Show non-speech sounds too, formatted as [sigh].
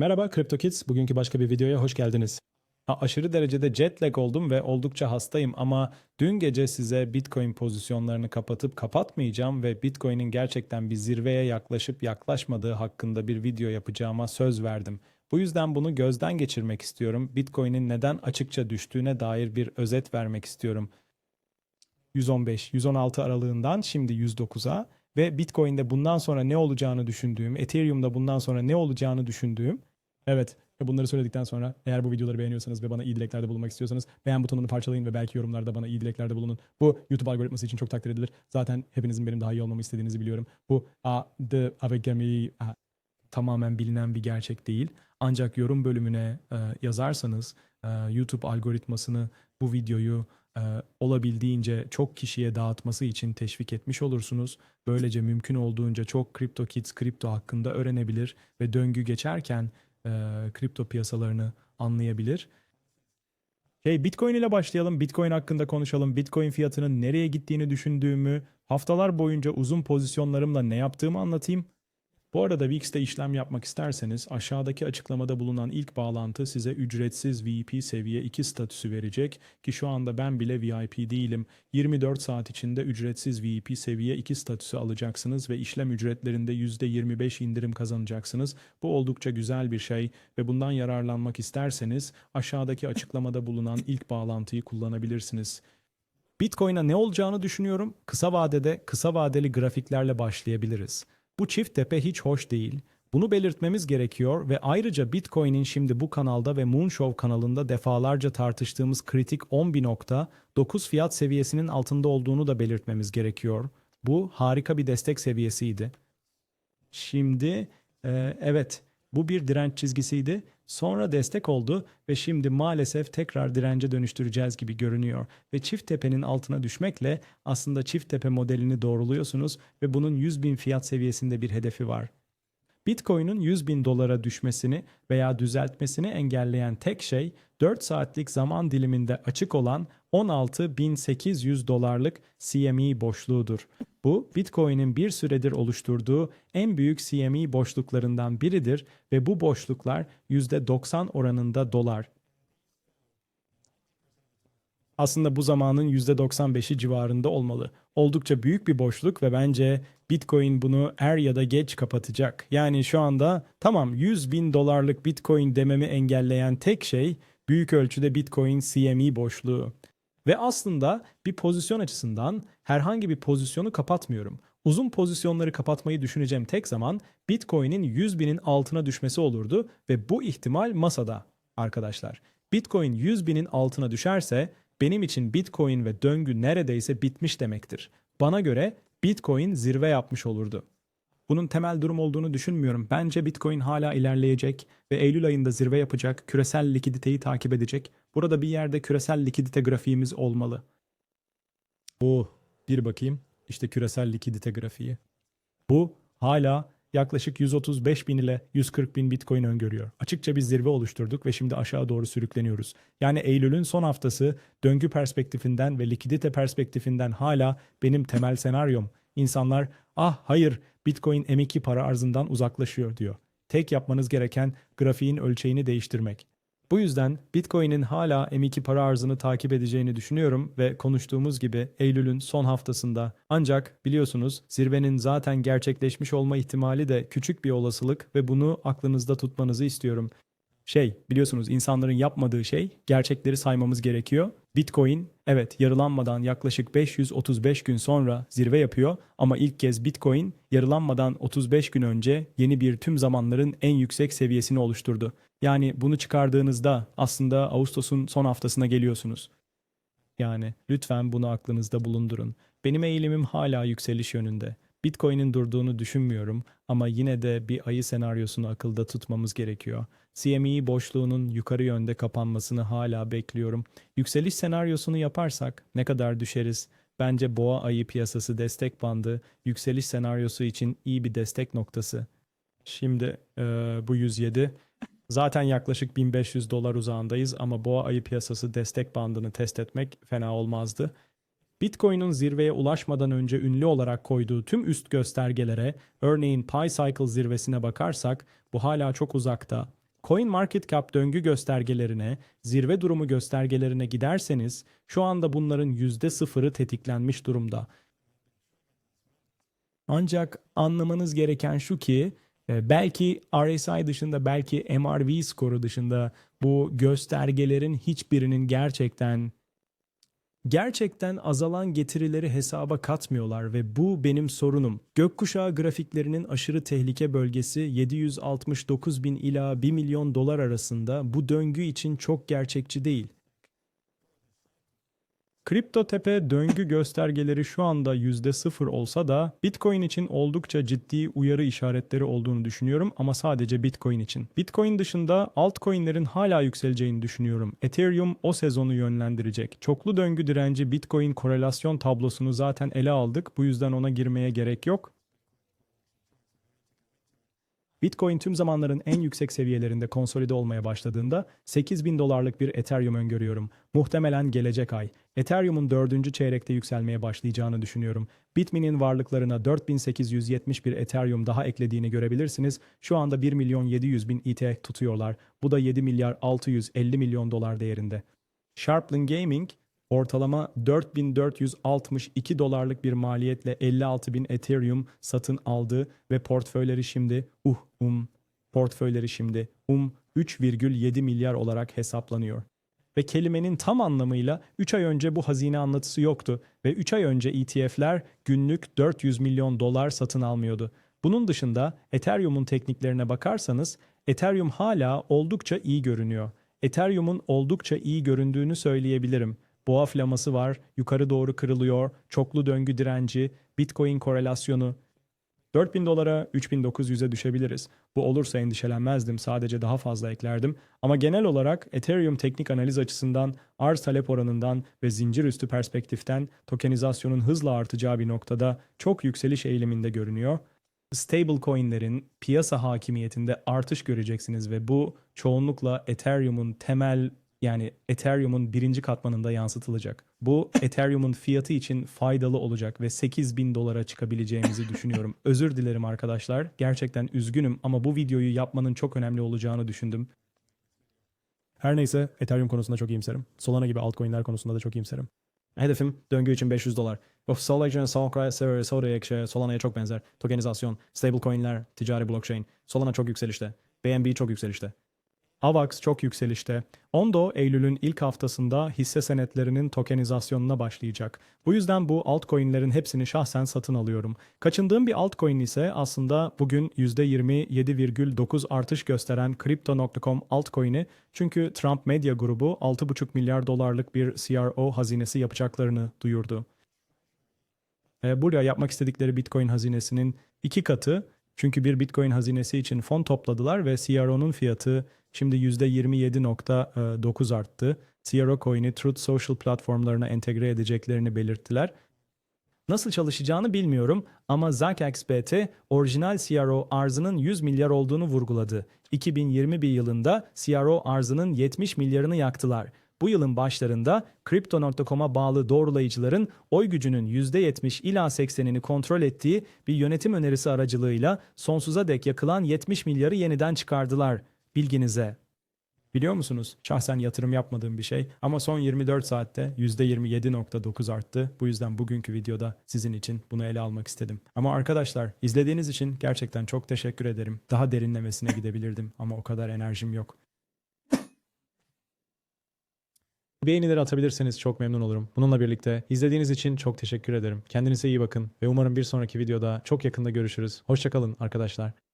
Merhaba CryptoKids. Bugünkü başka bir videoya hoş geldiniz. Ha, aşırı derecede jet lag oldum ve oldukça hastayım ama dün gece size Bitcoin pozisyonlarını kapatıp kapatmayacağım ve Bitcoin'in gerçekten bir zirveye yaklaşıp yaklaşmadığı hakkında bir video yapacağıma söz verdim. Bu yüzden bunu gözden geçirmek istiyorum. Bitcoin'in neden açıkça düştüğüne dair bir özet vermek istiyorum. 115, 116 aralığından şimdi 109'a ve Bitcoin'de bundan sonra ne olacağını düşündüğüm, Ethereum'da bundan sonra ne olacağını düşündüğüm Evet. Ve bunları söyledikten sonra eğer bu videoları beğeniyorsanız ve bana iyi dileklerde bulunmak istiyorsanız beğen butonunu parçalayın ve belki yorumlarda bana iyi dileklerde bulunun. Bu YouTube algoritması için çok takdir edilir. Zaten hepinizin benim daha iyi olmamı istediğinizi biliyorum. Bu a, the Avegami tamamen bilinen bir gerçek değil. Ancak yorum bölümüne e, yazarsanız e, YouTube algoritmasını bu videoyu e, olabildiğince çok kişiye dağıtması için teşvik etmiş olursunuz. Böylece mümkün olduğunca çok Crypto Kids kripto hakkında öğrenebilir ve döngü geçerken e, kripto piyasalarını anlayabilir. Şey Bitcoin ile başlayalım. Bitcoin hakkında konuşalım. Bitcoin fiyatının nereye gittiğini düşündüğümü, haftalar boyunca uzun pozisyonlarımla ne yaptığımı anlatayım. Bu arada VIX'te işlem yapmak isterseniz aşağıdaki açıklamada bulunan ilk bağlantı size ücretsiz VIP seviye 2 statüsü verecek ki şu anda ben bile VIP değilim. 24 saat içinde ücretsiz VIP seviye 2 statüsü alacaksınız ve işlem ücretlerinde %25 indirim kazanacaksınız. Bu oldukça güzel bir şey ve bundan yararlanmak isterseniz aşağıdaki açıklamada bulunan ilk bağlantıyı kullanabilirsiniz. Bitcoin'a ne olacağını düşünüyorum. Kısa vadede kısa vadeli grafiklerle başlayabiliriz. Bu çift tepe hiç hoş değil. Bunu belirtmemiz gerekiyor ve ayrıca Bitcoin'in şimdi bu kanalda ve Moonshow kanalında defalarca tartıştığımız kritik 11.9 fiyat seviyesinin altında olduğunu da belirtmemiz gerekiyor. Bu harika bir destek seviyesiydi. Şimdi e, evet bu bir direnç çizgisiydi. Sonra destek oldu ve şimdi maalesef tekrar dirence dönüştüreceğiz gibi görünüyor. Ve çift tepenin altına düşmekle aslında çift tepe modelini doğruluyorsunuz ve bunun 100 bin fiyat seviyesinde bir hedefi var. Bitcoin'in 100 bin dolara düşmesini veya düzeltmesini engelleyen tek şey 4 saatlik zaman diliminde açık olan 16.800 dolarlık CME boşluğudur. Bu Bitcoin'in bir süredir oluşturduğu en büyük CME boşluklarından biridir ve bu boşluklar %90 oranında dolar. Aslında bu zamanın %95'i civarında olmalı. Oldukça büyük bir boşluk ve bence Bitcoin bunu er ya da geç kapatacak. Yani şu anda tamam 100 bin dolarlık Bitcoin dememi engelleyen tek şey büyük ölçüde Bitcoin CME boşluğu. Ve aslında bir pozisyon açısından herhangi bir pozisyonu kapatmıyorum. Uzun pozisyonları kapatmayı düşüneceğim tek zaman Bitcoin'in 100 binin altına düşmesi olurdu ve bu ihtimal masada arkadaşlar. Bitcoin 100 binin altına düşerse benim için Bitcoin ve döngü neredeyse bitmiş demektir. Bana göre Bitcoin zirve yapmış olurdu. Bunun temel durum olduğunu düşünmüyorum. Bence Bitcoin hala ilerleyecek ve Eylül ayında zirve yapacak, küresel likiditeyi takip edecek. Burada bir yerde küresel likidite grafiğimiz olmalı. Oh, bir bakayım. İşte küresel likidite grafiği. Bu hala yaklaşık 135 bin ile 140 bin Bitcoin öngörüyor. Açıkça bir zirve oluşturduk ve şimdi aşağı doğru sürükleniyoruz. Yani Eylül'ün son haftası döngü perspektifinden ve likidite perspektifinden hala benim temel senaryom. İnsanlar ah hayır Bitcoin M2 para arzından uzaklaşıyor diyor. Tek yapmanız gereken grafiğin ölçeğini değiştirmek. Bu yüzden Bitcoin'in hala M2 para arzını takip edeceğini düşünüyorum ve konuştuğumuz gibi Eylül'ün son haftasında ancak biliyorsunuz zirvenin zaten gerçekleşmiş olma ihtimali de küçük bir olasılık ve bunu aklınızda tutmanızı istiyorum. Şey, biliyorsunuz insanların yapmadığı şey gerçekleri saymamız gerekiyor. Bitcoin evet yarılanmadan yaklaşık 535 gün sonra zirve yapıyor ama ilk kez Bitcoin yarılanmadan 35 gün önce yeni bir tüm zamanların en yüksek seviyesini oluşturdu. Yani bunu çıkardığınızda aslında Ağustos'un son haftasına geliyorsunuz. Yani lütfen bunu aklınızda bulundurun. Benim eğilimim hala yükseliş yönünde. Bitcoin'in durduğunu düşünmüyorum ama yine de bir ayı senaryosunu akılda tutmamız gerekiyor. CME boşluğunun yukarı yönde kapanmasını hala bekliyorum. Yükseliş senaryosunu yaparsak ne kadar düşeriz? Bence boğa ayı piyasası destek bandı yükseliş senaryosu için iyi bir destek noktası. Şimdi e, bu 107 Zaten yaklaşık 1500 dolar uzağındayız ama boğa ayı piyasası destek bandını test etmek fena olmazdı. Bitcoin'in zirveye ulaşmadan önce ünlü olarak koyduğu tüm üst göstergelere, örneğin Pi Cycle zirvesine bakarsak bu hala çok uzakta. CoinMarketCap döngü göstergelerine, zirve durumu göstergelerine giderseniz şu anda bunların %0'ı tetiklenmiş durumda. Ancak anlamanız gereken şu ki belki RSI dışında belki MRV skoru dışında bu göstergelerin hiçbirinin gerçekten gerçekten azalan getirileri hesaba katmıyorlar ve bu benim sorunum. Gökkuşağı grafiklerinin aşırı tehlike bölgesi 769 bin ila 1 milyon dolar arasında bu döngü için çok gerçekçi değil. Kripto tepe döngü göstergeleri şu anda %0 olsa da Bitcoin için oldukça ciddi uyarı işaretleri olduğunu düşünüyorum ama sadece Bitcoin için. Bitcoin dışında altcoin'lerin hala yükseleceğini düşünüyorum. Ethereum o sezonu yönlendirecek. Çoklu döngü direnci Bitcoin korelasyon tablosunu zaten ele aldık. Bu yüzden ona girmeye gerek yok. Bitcoin tüm zamanların en yüksek seviyelerinde konsolide olmaya başladığında 8000 dolarlık bir Ethereum öngörüyorum. Muhtemelen gelecek ay. Ethereum'un dördüncü çeyrekte yükselmeye başlayacağını düşünüyorum. Bitme'nin varlıklarına 4871 Ethereum daha eklediğini görebilirsiniz. Şu anda 1 milyon 700 bin ETH tutuyorlar. Bu da 7 milyar 650 milyon dolar değerinde. Sharplin Gaming ortalama 4462 dolarlık bir maliyetle 56 bin Ethereum satın aldı ve portföyleri şimdi uh um portföyleri şimdi um 3,7 milyar olarak hesaplanıyor. Ve kelimenin tam anlamıyla 3 ay önce bu hazine anlatısı yoktu ve 3 ay önce ETF'ler günlük 400 milyon dolar satın almıyordu. Bunun dışında Ethereum'un tekniklerine bakarsanız Ethereum hala oldukça iyi görünüyor. Ethereum'un oldukça iyi göründüğünü söyleyebilirim. Boğa flaması var, yukarı doğru kırılıyor, çoklu döngü direnci, Bitcoin korelasyonu. 4000 dolara 3900'e düşebiliriz. Bu olursa endişelenmezdim. Sadece daha fazla eklerdim. Ama genel olarak Ethereum teknik analiz açısından arz talep oranından ve zincir üstü perspektiften tokenizasyonun hızla artacağı bir noktada çok yükseliş eğiliminde görünüyor. Stablecoin'lerin piyasa hakimiyetinde artış göreceksiniz ve bu çoğunlukla Ethereum'un temel yani Ethereum'un birinci katmanında yansıtılacak. Bu [laughs] Ethereum'un fiyatı için faydalı olacak ve 8000 dolara çıkabileceğimizi düşünüyorum. [laughs] Özür dilerim arkadaşlar. Gerçekten üzgünüm ama bu videoyu yapmanın çok önemli olacağını düşündüm. Her neyse Ethereum konusunda çok iyimserim. Solana gibi altcoin'ler konusunda da çok iyimserim. Hedefim döngü için 500 dolar. Of Solana, Solana, Solana, Solana'ya çok benzer. Tokenizasyon, stablecoin'ler, ticari blockchain. Solana çok yükselişte. BNB çok yükselişte. AVAX çok yükselişte. Ondo Eylül'ün ilk haftasında hisse senetlerinin tokenizasyonuna başlayacak. Bu yüzden bu altcoin'lerin hepsini şahsen satın alıyorum. Kaçındığım bir altcoin ise aslında bugün %27,9 artış gösteren Crypto.com altcoin'i çünkü Trump Medya Grubu 6,5 milyar dolarlık bir CRO hazinesi yapacaklarını duyurdu. E, buraya yapmak istedikleri Bitcoin hazinesinin iki katı çünkü bir Bitcoin hazinesi için fon topladılar ve CRO'nun fiyatı şimdi %27.9 arttı. CRO coin'i Truth Social platformlarına entegre edeceklerini belirttiler. Nasıl çalışacağını bilmiyorum ama ZachXBT orijinal CRO arzının 100 milyar olduğunu vurguladı. 2021 yılında CRO arzının 70 milyarını yaktılar. Bu yılın başlarında Crypto.com'a bağlı doğrulayıcıların oy gücünün %70 ila 80'ini kontrol ettiği bir yönetim önerisi aracılığıyla sonsuza dek yakılan 70 milyarı yeniden çıkardılar. Bilginize. Biliyor musunuz? Şahsen yatırım yapmadığım bir şey ama son 24 saatte %27.9 arttı. Bu yüzden bugünkü videoda sizin için bunu ele almak istedim. Ama arkadaşlar izlediğiniz için gerçekten çok teşekkür ederim. Daha derinlemesine gidebilirdim ama o kadar enerjim yok. Beğenileri atabilirseniz çok memnun olurum. Bununla birlikte izlediğiniz için çok teşekkür ederim. Kendinize iyi bakın ve umarım bir sonraki videoda çok yakında görüşürüz. Hoşçakalın arkadaşlar.